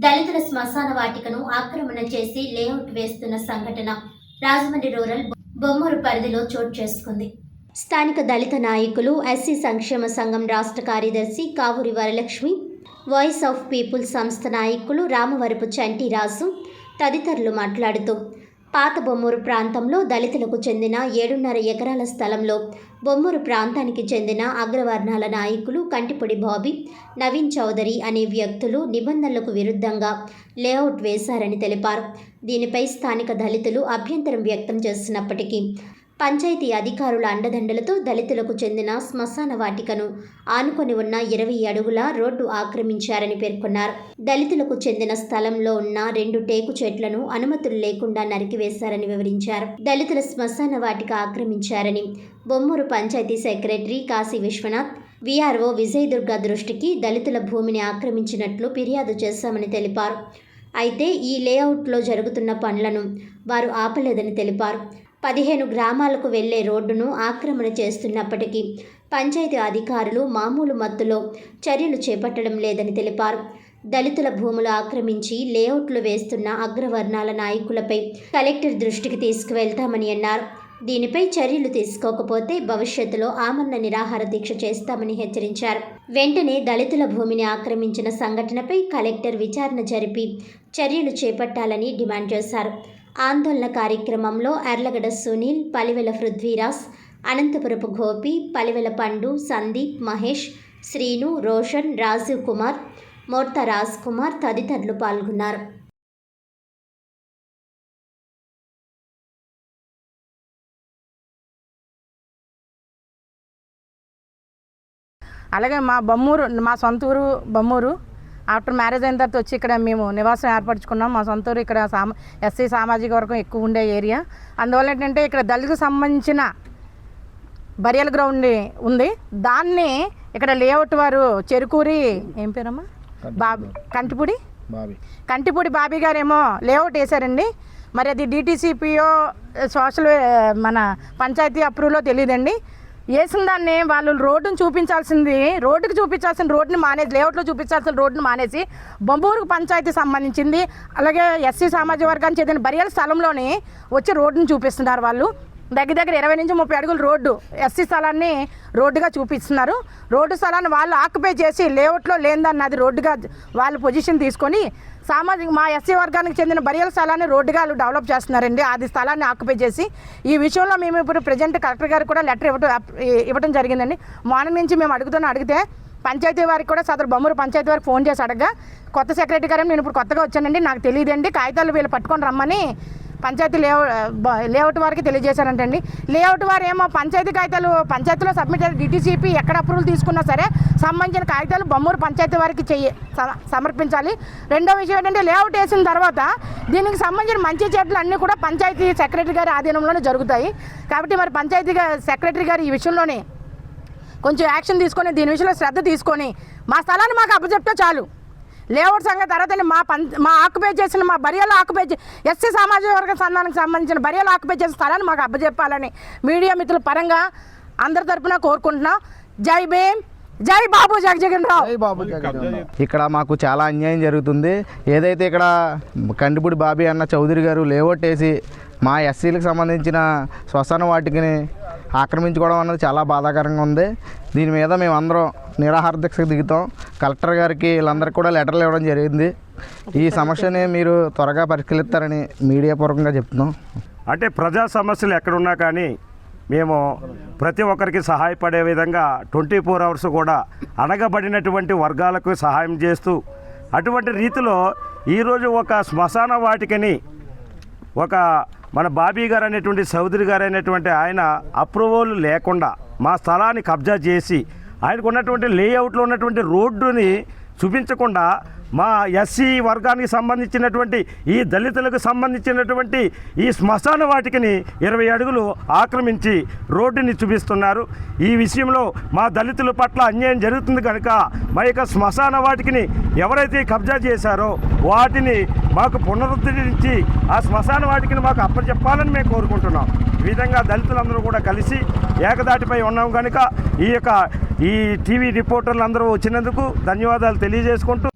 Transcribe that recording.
దళితుల శ్మశాన వాటికను ఆక్రమణ చేసి లేఅవుట్ వేస్తున్న సంఘటన రాజమండ్రి రూరల్ బొమ్మూరు పరిధిలో చోటు చేసుకుంది. స్థానిక దళిత నాయకులు ఎస్సీ సంక్షేమ సంఘం రాష్ట్ర కార్యదర్శి Kavuri Varalakshmi voice of people సంస్థ నాయకులు రామవరపు చంటిరాజు తదితరులు మాట్లాడుతూ పాత బొమ్మూరు ప్రాంతంలో దళితులకు చెందిన ఏడున్నర ఎకరాల స్థలంలో బొమ్మూరు ప్రాంతానికి చెందిన అగ్రవర్ణాల నాయకులు కంటిపొడి బాబీ నవీన్ చౌదరి అనే వ్యక్తులు నిబంధనలకు విరుద్ధంగా లేఅవుట్ వేశారని తెలిపారు. దీనిపై స్థానిక దళితులు అభ్యంతరం వ్యక్తం చేస్తున్నప్పటికీ పంచాయతీ అధికారుల అండదండలతో దళితులకు చెందిన శ్మశాన వాటికను ఆనుకొని ఉన్న ఇరవై అడుగుల రోడ్డు ఆక్రమించారని పేర్కొన్నారు. దళితులకు చెందిన స్థలంలో ఉన్న రెండు టేకు చెట్లను అనుమతులు లేకుండా నరికివేశారని వివరించారు. దళితుల శ్మశాన వాటిక ఆక్రమించారని బొమ్మూరు పంచాయతీ సెక్రటరీ కాశీ విశ్వనాథ్ విఆర్ఓ విజయ్ దుర్గా దృష్టికి దళితుల భూమిని ఆక్రమించినట్లు ఫిర్యాదు చేశామని తెలిపారు. అయితే ఈ లేఅవుట్లో జరుగుతున్న పనులను వారు ఆపలేదని తెలిపారు. పదిహేను గ్రామాలకు వెళ్ళే రోడ్డును ఆక్రమణ చేస్తున్నప్పటికీ పంచాయతీ అధికారులు మామూలు మత్తులో చర్యలు చేపట్టడం లేదని తెలిపారు. దళితుల భూములు ఆక్రమించి లేఅవుట్లు వేస్తున్న అగ్రవర్ణాల నాయకులపై కలెక్టర్ దృష్టికి తీసుకువెళ్తామని అన్నారు. దీనిపై చర్యలు తీసుకోకపోతే భవిష్యత్తులో ఆమరణ నిరాహార దీక్ష చేస్తామని హెచ్చరించారు. వెంటనే దళితుల భూమిని ఆక్రమించిన సంఘటనపై కలెక్టర్ విచారణ జరిపి చర్యలు చేపట్టాలని డిమాండ్ చేశారు. ఆందోళన కార్యక్రమంలో ఎర్లగడ సునీల్ పలివెల పృథ్వీరాజ్ అనంతపురపు గోపి పలివెల పండు సందీప్ మహేష్ శ్రీను రోషన్ రాజీవ్ కుమార్ మోర్తా రాజ్ కుమార్ తదితరులు పాల్గొన్నారు. అలాగే మా బొమ్మూరు మా సొంత ఊరు బొమ్మూరు ఆఫ్టర్ మ్యారేజ్ అయిన తర్వాత వచ్చి ఇక్కడ మేము నివాసం ఏర్పరచుకున్నాం. మా సొంత ఊరు ఇక్కడ సామ ఎస్సీ సామాజిక వర్గం ఎక్కువ ఉండే ఏరియా. అందువల్ల ఏంటంటే ఇక్కడ దళితుకు సంబంధించిన బరియల్ గ్రౌండ్ ఉంది. దాన్ని ఇక్కడ లేఅవుట్ వారు చెరుకూరి ఏం పేరమ్మా? బాబీ కంటిపూడి? బాబీ. కంటిపూడి బాబీ గారేమో లేఅవుట్ వేశారండి. మరి అది డిటీసీపీఓ సోషల్ మన పంచాయతీ అప్రూవ్లో తెలియదండి. వేసిన దాన్ని వాళ్ళు రోడ్డును చూపించాల్సింది రోడ్డుకి చూపించాల్సిన రోడ్డుని మానేసి లేఅవుట్లో చూపించాల్సిన రోడ్డుని మానేసి బొంబూరు పంచాయతీ సంబంధించింది. అలాగే ఎస్సీ సామాజిక వర్గానికి చెందిన బరియల్ స్థలంలోని వచ్చి రోడ్డుని చూపిస్తున్నారు వాళ్ళు. దగ్గర దగ్గర ఇరవై నుంచి ముప్పై అడుగులు రోడ్డు ఎస్సీ స్థలాన్ని రోడ్డుగా చూపిస్తున్నారు. రోడ్డు స్థలాన్ని వాళ్ళు ఆక్యుపై చేసి లేఅవుట్లో లేనిదన్న అది రోడ్డుగా వాళ్ళు పొజిషన్ తీసుకొని సామాజిక మా ఎస్సీ వర్గానికి చెందిన బరియల స్థలాన్ని రోడ్డుగా వాళ్ళు డెవలప్ చేస్తున్నారండి. అది స్థలాన్ని ఆక్యుపై చేసి ఈ విషయంలో మేము ఇప్పుడు ప్రజెంట్ కలెక్టర్ గారికి కూడా లెటర్ ఇవ్వటం ఇవ్వడం జరిగిందండి. మార్నింగ్ నుంచి మేము అడుగుతున్న అడిగితే పంచాయతీ వారికి కూడా సదరు బొమ్మూరు పంచాయతీ వారికి ఫోన్ చేసి అడగగా కొత్త సెక్రటరీ గారు నేను ఇప్పుడు కొత్తగా వచ్చానండి నాకు తెలియదండి కాగితాలు వీళ్ళు పట్టుకొని రమ్మని పంచాయతీ లేఅవు లేఅవుట్ వారికి తెలియజేశారంటండి. లేఅవుట్ వారు ఏమో పంచాయతీ కాగితాలు పంచాయతీలో సబ్మిట్ చేయాలి డిటీసీపీ ఎక్కడ అప్రూవల్ తీసుకున్నా సరే సంబంధించిన కాగితాలు బొమ్మూరు పంచాయతీ వారికి చెయ్యి స- సమర్పించాలి. రెండో విషయం ఏంటంటే లేఅవుట్ వేసిన తర్వాత దీనికి సంబంధించిన మంచి చెట్లు అన్నీ కూడా పంచాయతీ సెక్రటరీ గారి ఆధీనంలోనే జరుగుతాయి. కాబట్టి మరి పంచాయతీ సెక్రటరీ గారు ఈ విషయంలోనే కొంచెం యాక్షన్ తీసుకొని దీని విషయంలో శ్రద్ధ తీసుకొని మా స్థలాన్ని మాకు అప్పచెప్తే చాలు. లేఅవుట్ సంగతి తర్వాత మా పం మా ఆక్యుపై చేసిన మా బరియాలో ఆక్యుపై చే- ఎస్సీ సామాజిక వర్గ సంఘానికి సంబంధించిన బరియాలో ఆక్యుపై చేసిన స్థలాన్ని మాకు అప్పచెప్పాలని మీడియా మిత్రుల పరంగా అందరి తరపున కోరుకుంటున్నాం. జై భీమ్ జై బాబు జగజగన్ రావు జగన్ ఇక్కడ మాకు చాలా అన్యాయం జరుగుతుంది. ఏదైతే ఇక్కడ కంటిపూడి బాబీ అన్న చౌదరి గారు లేఅవుట్ వేసి మా ఎస్సీలకు సంబంధించిన శ్మశాన వాటికిని ఆక్రమించుకోవడం అన్నది చాలా బాధాకరంగా ఉంది. దీని మీద మేము అందరం నిరాహార దీక్షకు దిగుతాం. కలెక్టర్ గారికి వీళ్ళందరికీ కూడా లెటర్లు ఇవ్వడం జరిగింది. ఈ సమస్యని మీరు త్వరగా పరిష్కరిస్తారని మీడియా పూర్వకంగా చెప్తున్నాం. అంటే ప్రజా సమస్యలు ఎక్కడున్నా కానీ మేము ప్రతి ఒక్కరికి సహాయపడే విధంగా ట్వంటీ ఫోర్ అవర్స్ కూడా అనగబడినటువంటి వర్గాలకు సహాయం చేస్తూ అటువంటి రీతిలో ఈరోజు ఒక శ్మశాన వాటికని ఒక మన బాబీ గారు అనేటువంటి చౌదరి గారు అనేటువంటి ఆయన అప్రూవల్ లేకుండా మా స్థలాన్ని కబ్జా చేసి ఆయనకు ఉన్నటువంటి లేఅవుట్లో ఉన్నటువంటి రోడ్డుని చూపించకుండా మా ఎస్సీ వర్గానికి సంబంధించినటువంటి ఈ దళితులకు సంబంధించినటువంటి ఈ శ్మశాన వాటికని ఇరవై అడుగులు ఆక్రమించి రోడ్డుని చూపిస్తున్నారు. ఈ విషయంలో మా దళితుల పట్ల అన్యాయం జరుగుతుంది కనుక మా యొక్క శ్మశాన వాటికిని ఎవరైతే కబ్జా చేశారో వాటిని మాకు పునరుద్ధరించి ఆ శ్మశాన వాటికిని మాకు అప్పచెప్పాలని మేము కోరుకుంటున్నాం. ఈ విధంగా దళితులందరూ కూడా కలిసి ఏకదాటిపై ఉన్నాం కనుక ఈ యొక్క ఈ టీవీ రిపోర్టర్లు అందరూ వచ్చినందుకు ధన్యవాదాలు తెలియజేసుకుంటూ